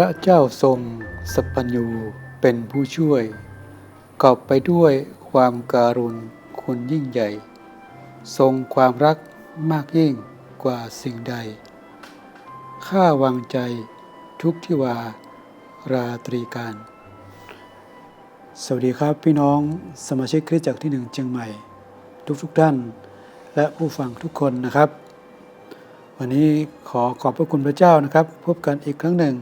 พระเจ้าทรงสัพพัญญูเป็นผู้ช่วยกอบไปด้วยความการุณคุณยิ่งใหญ่ ทรงความรักมากยิ่งกว่าสิ่งใด ข้าวางใจทุกที่วาราตรีการ สวัสดีครับพี่น้องสมาชิกคริสตจักรที่หนึ่งเชียงใหม่ ทุกทุกท่าน และผู้ฟังทุกคนนะครับ วันนี้ขอขอบพระคุณพระเจ้านะครับ พบกันอีกครั้งหนึ่ง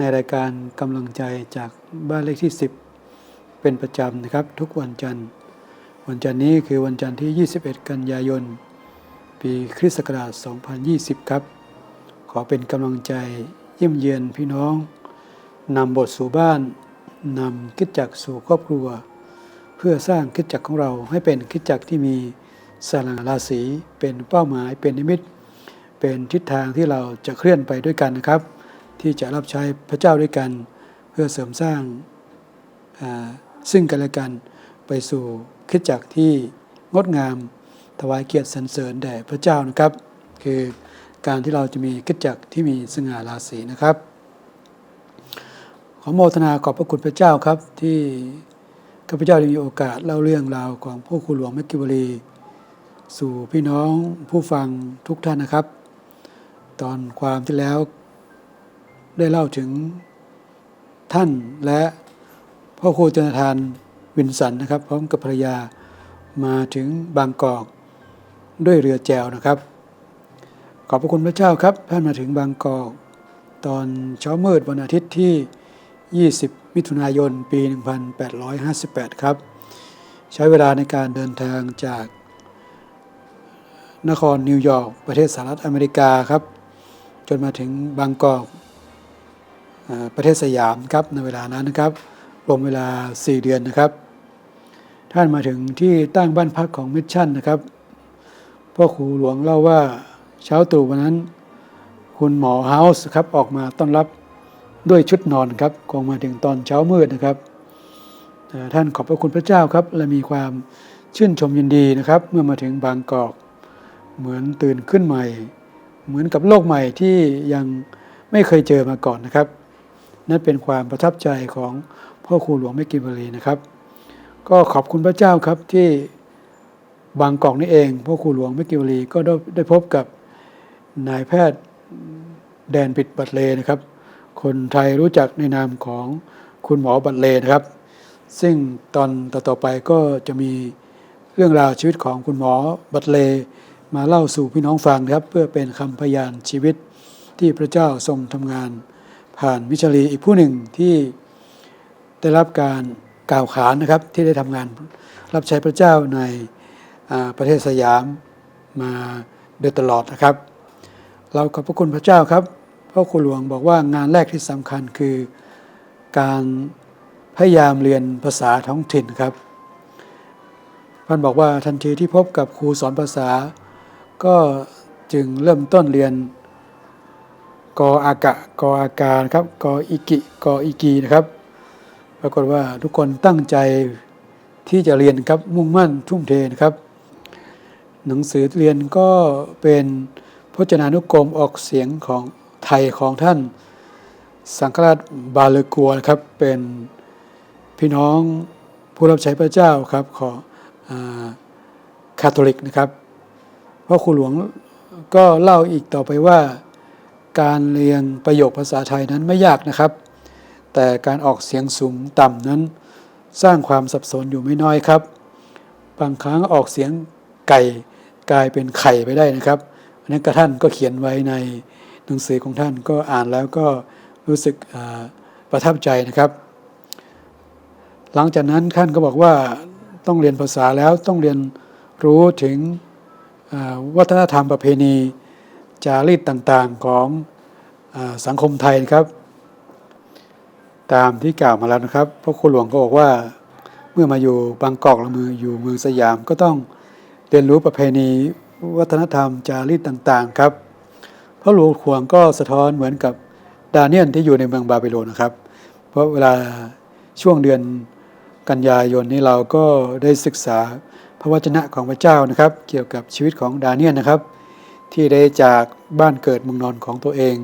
ในรายการกำลังใจจากบ้านเลขที่ 10 เป็นประจำนะครับ ทุกวันจันทร์ วันจันทร์นี้คือวันจันทร์ที่ 21 กันยายน ปีคริสต์ศักราช 2020 ครับ ขอเป็นกำลังใจเยี่ยมเยียนพี่น้องนำบทสู่บ้านนำคิดจักสู่ครอบครัว เพื่อสร้างคิดจักของเราให้เป็นคิดจักที่มีสาราศีเป็นเป้าหมายเป็นนิมิต เป็นทิศทางที่เราจะเคลื่อนไปด้วยกันนะครับ ที่จะรับใช้พระเจ้าด้วยกัน เพื่อเสริมสร้างซึ่งกันและกันไปสู่คิดจักที่งดงามถวายเกียรติสรรเสริญแด่พระเจ้านะครับ คือการที่เราจะมีคิดจักที่มีสง่าราศีนะครับ ขอโมทนาขอบพระคุณพระเจ้าครับที่ข้าพเจ้าได้มีโอกาสเล่าเรื่องราวของพระครูหลวงแมคกิวรีสู่พี่น้องผู้ฟังทุกท่านนะครับ ตอนความที่แล้ว ได้เล่าถึงท่านและพ่อครูจนทานวินสันนะครับ พร้อมกับภรรยามาถึงบางกอกด้วยเรือแจวนะครับ ขอบพระคุณพระเจ้าครับท่านมาถึงบางกอก ตอนเช้ามืดวันอาทิตย์ที่ 20 มิถุนายน ปี 1858 ครับ ใช้เวลาในการเดินทางจาก นครนิวยอร์กประเทศสหรัฐอเมริกาครับ จนมาถึงบางกอก ประเทศสยามครับในเวลานั้นนะครับรวมเวลา 4 เดือนนะครับ ท่านมาถึงที่ตั้งบ้านพักของมิชชั่นนะครับพ่อครูหลวงเล่าว่าเช้าตรู่วันนั้น คุณหมอเฮาส์ครับออกมาต้อนรับด้วยชุดนอนครับคงมาถึงตอนเช้ามืดนะครับ ท่านขอบพระคุณพระเจ้าครับ และมีความชื่นชมยินดีนะครับ เมื่อมาถึงบางกอก เหมือนตื่นขึ้นใหม่ เหมือนกับโลกใหม่ที่ยังไม่เคยเจอมาก่อนนะครับ นั่นเป็นความประทับใจของพ่อครูหลวงแม่กิมบรีนะครับ ก็ขอบคุณพระเจ้าครับที่บางกอกนี่เองพ่อครูหลวงแม่กิมบรีก็ได้ได้พบกับนายแพทย์แดนปิดบัตเลนะครับ คนไทยรู้จักในนามของคุณหมอบัตเลนะครับ ซึ่งตอนต่อๆไปก็จะมีเรื่องราวชีวิตของคุณหมอบัตเลมาเล่าสู่พี่น้องฟังนะครับ เพื่อเป็นคำพยานชีวิตที่พระเจ้าทรงทำงาน ผ่านมิชลีอีกผู้หนึ่งที่ได้รับการกล่าวขานนะครับที่ได้ทำงานรับใช้พระเจ้าในประเทศสยามมาโดยตลอดนะครับ เราขอบพระคุณพระเจ้าครับพระครูหลวงบอกว่างานแรกที่สำคัญคือการพยายามเรียนภาษาท้องถิ่นครับท่านบอกว่าทันทีที่พบกับครูสอนภาษา ก็จึงเริ่มต้นเรียน กออากะกออากานะครับกออิกิกออิกีนะครับ ปรากฏว่าทุกคนตั้งใจที่จะเรียนครับมุ่งมั่นทุ่มเทนะครับ หนังสือเรียนก็เป็นพจนานุกรมออกเสียงของไทยของท่าน สังฆราชบาเลกัวครับเป็นพี่น้องผู้รับใช้พระเจ้าครับของคาทอลิกนะครับพระครูหลวงก็เล่าอีกต่อไปว่า การเรียนประโยคภาษาไทยนั้นไม่ยากนะครับ แต่การออกเสียงสูงต่ำนั้น สร้างความสับสนอยู่ไม่น้อยครับ บางครั้งออกเสียงไก่กลายเป็นไข่ไปได้นะครับอันนั้นก็ท่านก็เขียนไว้ในหนังสือของท่านก็อ่านแล้วก็รู้สึกประทับใจนะครับ หลังจากนั้นท่านก็บอกว่าต้องเรียนภาษาแล้วต้องเรียนรู้ถึงวัฒนธรรมประเพณี จารีตต่างๆของอสังคมไทยนะครับ ตามที่กล่าวมาแล้วนะครับพระครูหลวงก็บอกว่าเมื่อมาอยู่บางกอกละมืออยู่เมืองสยามก็ต้องเรียนรู้ประเพณีวัฒนธรรมจารีตต่างๆครับพระหลวงขวงก็สะท้อนเหมือนกับดาเนียนที่อยู่ในเมืองบาบิโลนนะครับ เพราะเวลาช่วงเดือนกันยายนนี้เราก็ได้ศึกษาพระวจนะของพระเจ้านะครับ เกี่ยวกับชีวิตของดาเนียนนะครับ ที่ได้จากบ้านเกิดเมืองนอนของตัวเอง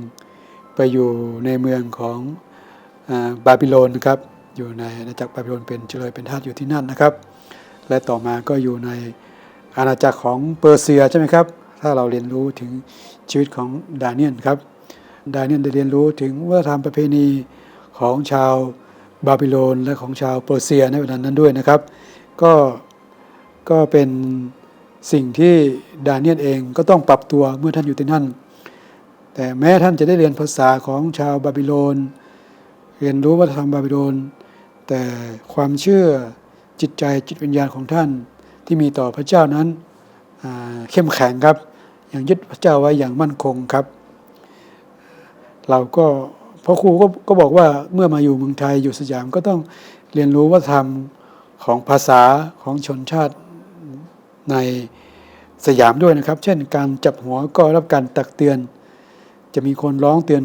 ไปอยู่ในเมืองของอบาบิโลนนะครับอยู่ในอาณาจักรบาบิโลนเป็นเฉลยเป็นทาสอยู่ที่นั่นนะครับ และต่อมาก็อยู่ในอาณาจักรของเปอร์เซียใช่ไหมครับ ถ้าเราเรียนรู้ถึงชีวิตของดาเนียลครับดาเนียลได้เรียนรู้ถึงวัฒนธรรมประเพณีของชาวบาบิโลนและของชาวเปอร์เซียในเวลานั้นด้วยนะครับ ก็ก็เป็น สิ่งที่ดาเนียลเองก็ต้องปรับตัวเมื่อท่านอยู่ที่นั่น แต่แม้ท่านจะได้เรียนภาษาของชาวบาบิโลน เรียนรู้วัฒนธรรมบาบิโลน แต่ความเชื่อจิตใจจิตวิญญาณของท่านที่มีต่อพระเจ้านั้นเข้มแข็งครับยังยึดพระเจ้าไว้อย่างมั่นคงครับ เราก็พ่อครูก็ก็บอกว่าเมื่อมาอยู่เมืองไทยอยู่สยามก็ต้องเรียนรู้วัฒนธรรมของภาษาของชนชาติ ในสยามด้วยนะครับ เช่นการจับหัวก็รับการตักเตือน จะมีคนร้องเตือน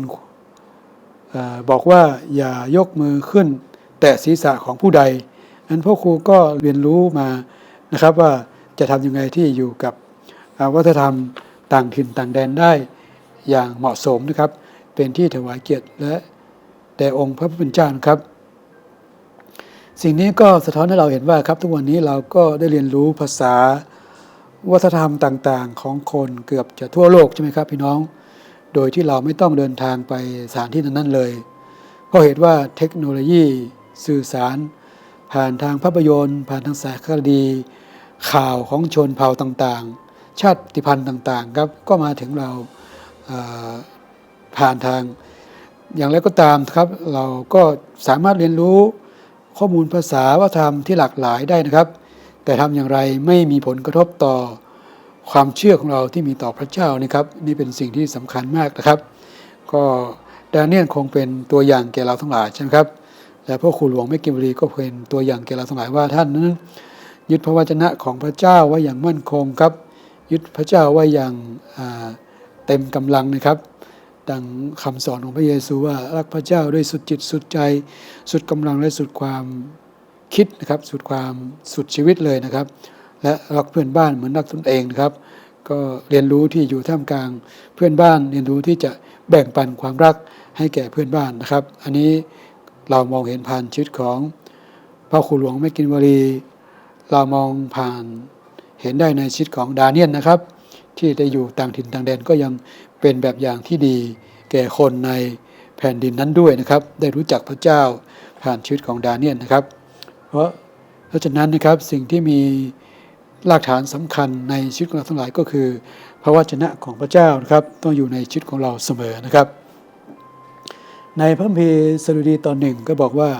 อบอกว่าอย่ายกมือขึ้น แตะศีรษะของผู้ใดนั้นพ่อครูก็เรียนรู้มานะครับว่าจะทำยังไงที่อยู่กับวัฒนธรรมต่างถิ่นต่างแดนได้อย่างเหมาะสมนะครับ เป็นที่ถวายเกียรติและแด่องค์พระผู้เป็นเจ้านะครับ สิ่งนี้ก็สะท้อนให้เราเห็นว่าครับทุกวันนี้เราก็ได้เรียนรู้ภาษาวัฒนธรรมต่างๆ ของคนเกือบจะทั่วโลกใช่ไหมครับพี่น้อง โดยที่เราไม่ต้องเดินทางไปสถานที่นั้นๆเลยเพราะเหตุว่าเทคโนโลยีสื่อสาร ผ่านทางภาพยนตร์ ผ่านทางสารคดี ข่าวของชนเผ่าต่างๆ ชาติพันธุ์ต่างๆครับก็มาถึงเราเอ่อผ่านทาง อย่างไรก็ตามครับเราก็สามารถเรียนรู้ ข้อมูลภาษาวัฒนธรรมที่หลากหลายได้นะครับ แต่ทำอย่างไรไม่มีผลกระทบต่อความเชื่อของเราที่มีต่อพระเจ้านะครับ นี่เป็นสิ่งที่สำคัญมากนะครับ ก็ดาเนียลคงเป็นตัวอย่างแก่เราทั้งหลายใช่ไหมครับและพระครูหลวงแม่กิมบรีก็เป็นตัวอย่างแก่เราทั้งหลายว่าท่านนั้นยึดพระวจนะของพระเจ้าไว้อย่างมั่นคงครับ ยึดพระเจ้าไว้อย่างเต็มกำลังนะครับ ดังคำสอนของพระเยซูว่ารักพระเจ้าด้วยสุดจิตสุดใจ สุดกำลังและสุดความคิดนะครับสุดความสุดชีวิตเลยนะครับ และรักเพื่อนบ้านเหมือนรักตนเองนะครับ ก็เรียนรู้ที่อยู่ท่ามกลางเพื่อนบ้าน เรียนรู้ที่จะแบ่งปันความรักให้แก่เพื่อนบ้านนะครับ อันนี้เรามองเห็นผ่านชีวิตของพระครูหลวงแม่กินวรี เรามองผ่านเห็นได้ในชีวิตของดาเนียลนะครับ ที่ได้อยู่ต่างถิ่นต่างแดนก็ยังเป็นแบบอย่างที่ดี แก่คนในแผ่นดินนั้นด้วยนะครับ ได้รู้จักพระเจ้าผ่านชีวิตของดาเนียลนะครับ เพราะเพราะฉะนั้นนะครับสิ่งที่มีรากฐานสำคัญในชีวิตของเราทั้งหลายก็คือ พระวจนะของพระเจ้านะครับ ต้องอยู่ในชีวิตของเราเสมอนะครับ ในพระมหีสดุดีตอนหนึ่งก็บอกว่า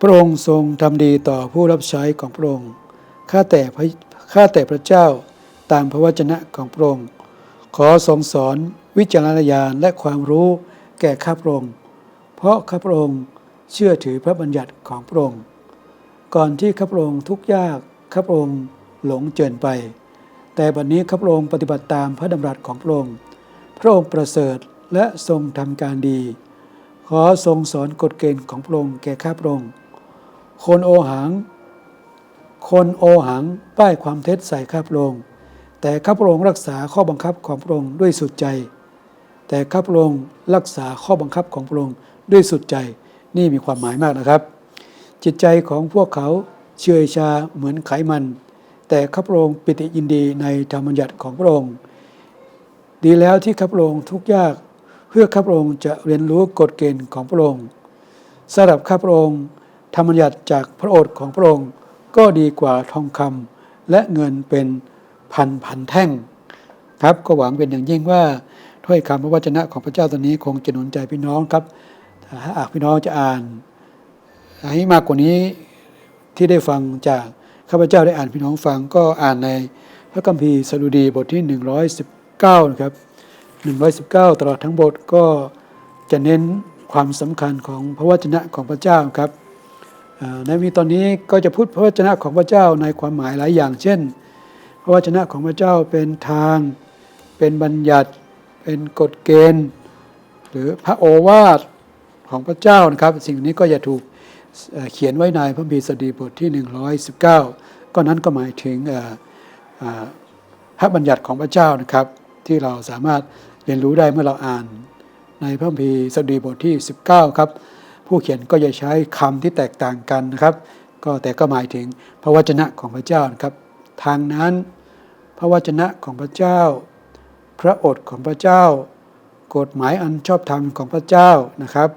พระองค์ทรงทำดีต่อผู้รับใช้ของพระองค์ข้าแต่พระ ข้าแต่พระเจ้าตามพระวจนะของพระองค์ ขอทรงสอนวิจารณญาณและความรู้แก่ข้าพระองค์ เพราะข้าพระองค์เชื่อถือพระบัญญัติของพระองค์ ก่อนที่ข้าพระองค์ทุกข์ยากข้าพระองค์หลงเจินไป แต่บัดนนี้ข้าพระองค์ปฏิบัติตามพระดำรัสของพระองค์ พระองค์ประเสริฐและทรงทำการดี ขอทรงสอนกฎเกณฑ์ของพระองค์แก่ข้าพระองค์ คนโอหัง คนโอหังป้ายความเท็จใส่ข้าพระองค์ แต่ข้าพระองค์รักษาข้อบังคับของพระองค์ด้วยสุดใจ แต่ข้าพระองค์รักษาข้อบังคับของพระองค์ด้วยสุดใจ นี่มีความหมายมากนะครับ จิตใจของพวกเขาเชื่อชาเหมือนไขมัน แต่ข้าพระองค์ปิติยินดีในธรรมบัญญัติของพระองค์ ดีแล้วที่ข้าพระองค์ทุกยากเพื่อข้าพระองค์จะเรียนรู้กฎเกณฑ์ของพระองค์สำหรับข้าพระองค์ธรรมบัญญัติจากพระโอษฐ์ของพระองค์ ก็ดีกว่าทองคำและเงินเป็นพันพันแท่ง ครับก็หวังเป็นอย่างยิ่งว่าถ้อยคำพระวจนะของพระเจ้าตอนนี้คงจะหนุนใจพี่น้องครับถ้าหากพี่น้องจะอ่านให้มากกว่านี้ที่ได้ฟังจากข้าพเจ้าได้อ่านพี่น้องฟังก็อ่านในพระคัมภีร์สดุดีบทที่ 119นะครับ119 ตลอดทั้งบทก็จะเน้นความสำคัญของพระวจนะของพระเจ้าครับ ในมีตอนนี้ก็จะพูดพระวจนะของพระเจ้าในความหมายหลายอย่าง เช่น พระวจนะของพระเจ้าเป็นทาง เป็นบัญญัติ เป็นกฎเกณฑ์ หรือพระโอวาทของพระเจ้านะครับ สิ่งนี้ก็จะถูกเขียนไว้ในพระคัมภีสดุดีบทที่ 119 ก็นั้นก็หมายถึงพระบัญญัติของพระเจ้านะครับ ที่เราสามารถเรียนรู้ได้เมื่อเราอ่านในพระคัมภีสดุดีบทที่ 19 ครับ ผู้เขียนก็จะใช้คำที่แตกต่างกันนะครับ ก็แต่ก็หมายถึงพระวจนะของพระเจ้านะครับ ทางนั้นพระวจนะของพระเจ้า พระโอษฐ์ของพระเจ้า กฎหมายอันชอบธรรมของพระเจ้านะครับ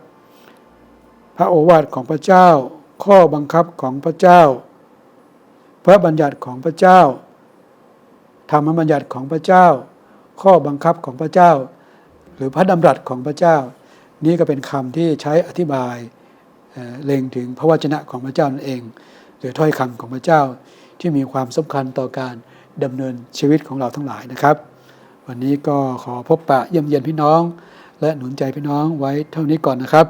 พระโอวาทของพระเจ้า ข้อบังคับของพระเจ้า พระบัญญัติของพระเจ้าธรรมบัญญัติของพระเจ้า ข้อบังคับของพระเจ้า หรือพระดำรัสของพระเจ้า นี่ก็เป็นคำที่ใช้อธิบายเเล็งถึงพระวจนะของพระเจ้านั่นเอง หรือถ้อยคำของพระเจ้าที่มีความสำคัญต่อการดำเนินชีวิตของเราทั้งหลายนะครับ วันนี้ก็ขอพบปะเยี่ยมเยียนพี่น้อง และหนุนใจพี่น้องไว้เท่านี้ก่อนนะครับ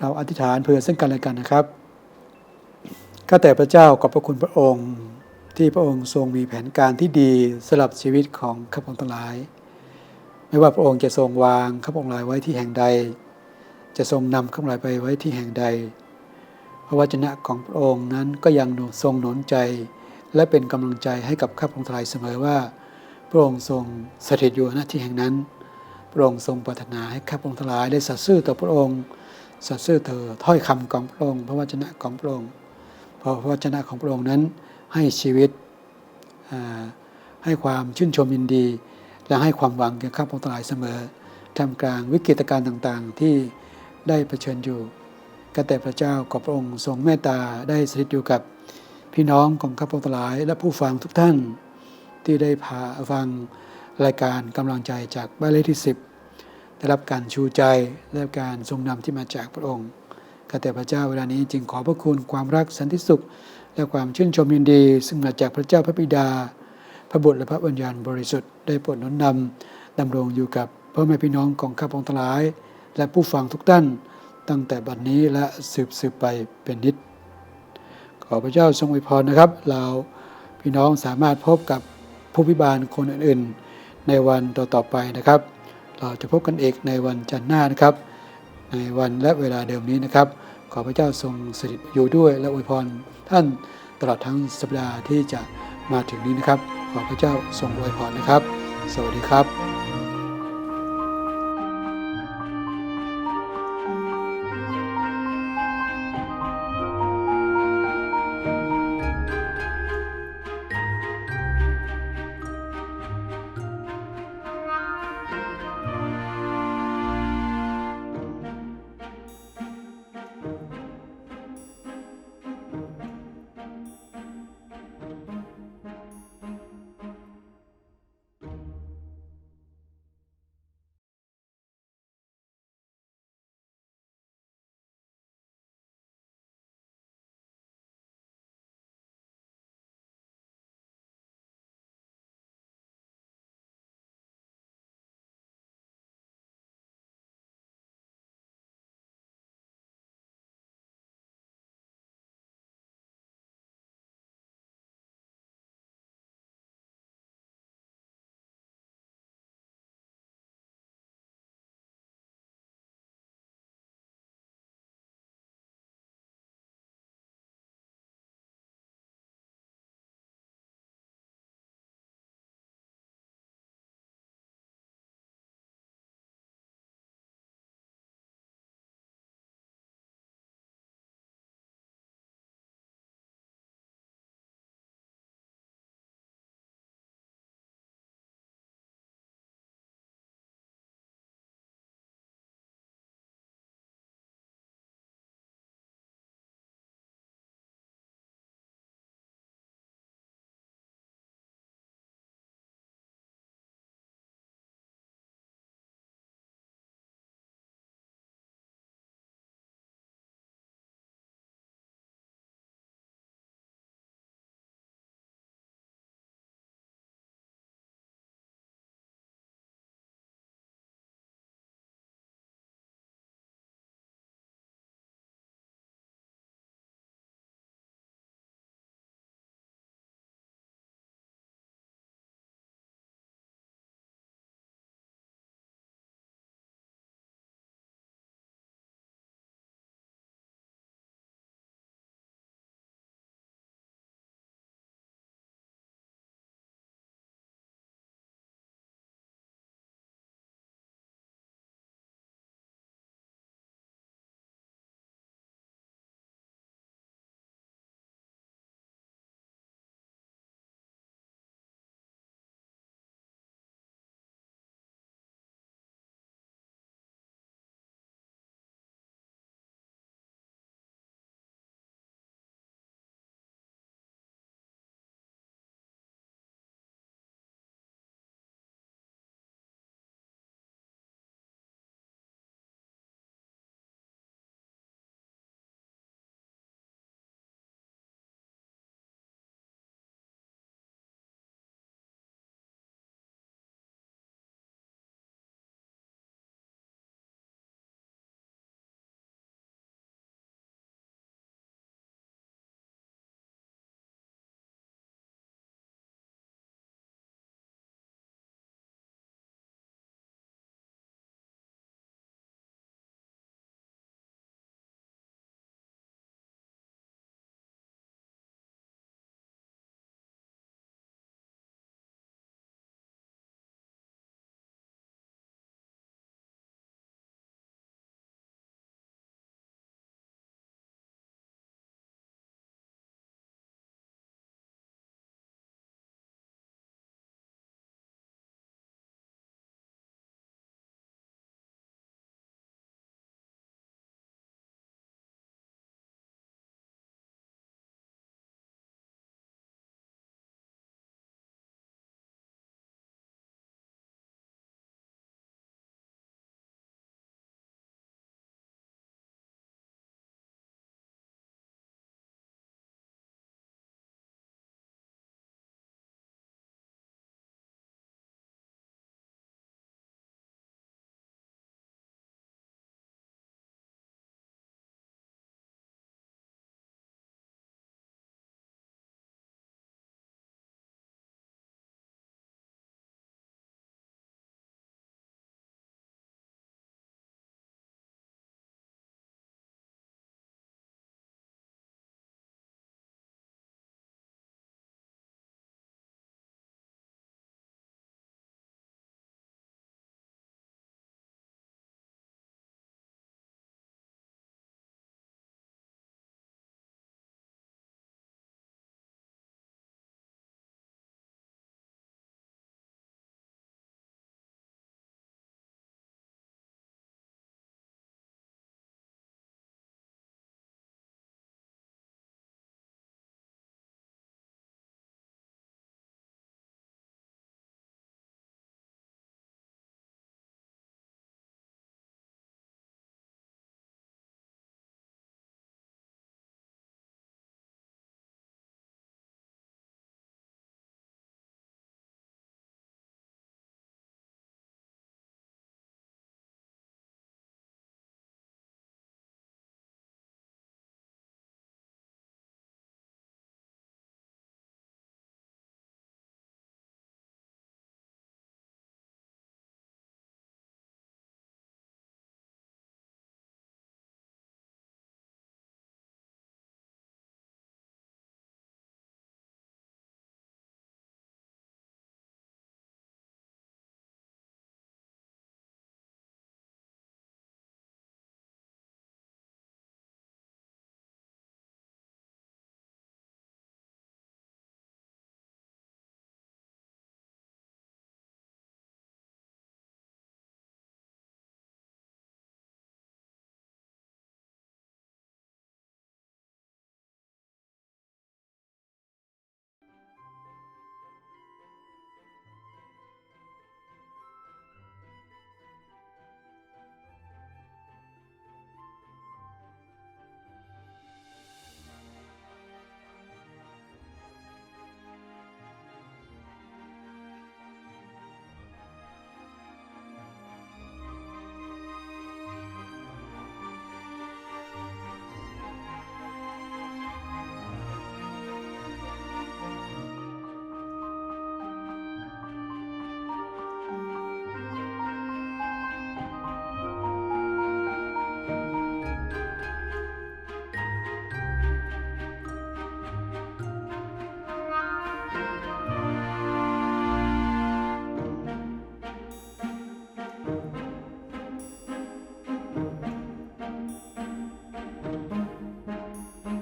เราอธิษฐานเพื่อซึ่งกันและกันนะครับข้าแต่พระเจ้าขอบพระคุณพระองค์ ที่พระองค์ทรงมีแผนการที่ดีสำหรับชีวิตของข้าพงทั้งหลาย ไม่ว่าพระองค์จะทรงวางข้าพงหลายไว้ที่แห่งใด จะทรงนำข้าพงหลายไปไว้ที่แห่งใด พระวจนะของพระองค์นั้นก็ยังทรงหนุนใจ และเป็นกำลังใจให้กับข้าพงทั้งหลายเสมอว่า พระองค์ทรงสถิตอยู่ณที่แห่งนั้น พระองค์ทรงปรารถนาให้ข้าพงทั้งหลายได้สัตย์ซื่อต่อพระองค์สัตย์ซื่อเธอถ้อยคำของพระองค์พระวจนะของพระองค์เพราะพระวจนะของพระองค์นั้นให้ชีวิตให้ความชื่นชมยินดี และให้ความหวังแก่ข้าพงทั้งหลายเสมอท่ามกลางวิกฤตการณ์ต่างๆ ที่ ได้เผชิญอยู่ก็แต่พระเจ้าขอพระองค์ทรงเมตตาได้สถิตอยู่กับพี่น้องของข้าพงทั้งหลาย และผู้ฟังทุกท่าน ที่ได้พาฟังรายการกำลังใจจากบ้านเลขที่ 10 ได้รับการชูใจได้รับการทรงนำที่มาจากพระองค์ข้าแต่พระเจ้าเวลานี้จึงขอพระคุณความรักสันติสุข และความชื่นชมยินดี ซึ่งมาจากพระเจ้าพระบิดา พระบุตรและพระวิญญาณบริสุทธิ์ได้โปรดนุนนำดำรงอยู่กับพ่อแม่พี่น้องของข้าพงทั้งหลาย และผู้ฟังทุกท่านตั้งแต่บัดนี้และสืบสืบไปเป็นนิจขอพระเจ้าทรงอวยพรนะครับ เราพี่น้องสามารถพบกับผู้พิบาลคนอื่นๆ ในวันต่อๆไปนะครับ เราจะพบกันอีกในวันจันทร์หน้านะครับ ในวันและเวลาเดิมนี้นะครับ ขอพระเจ้าทรงสถิตอยู่ด้วยและอวยพรท่านตลอดทั้งสัปดาห์ที่จะมาถึงนี้นะครับ ขอพระเจ้าทรงอวยพรนะครับ สวัสดีครับ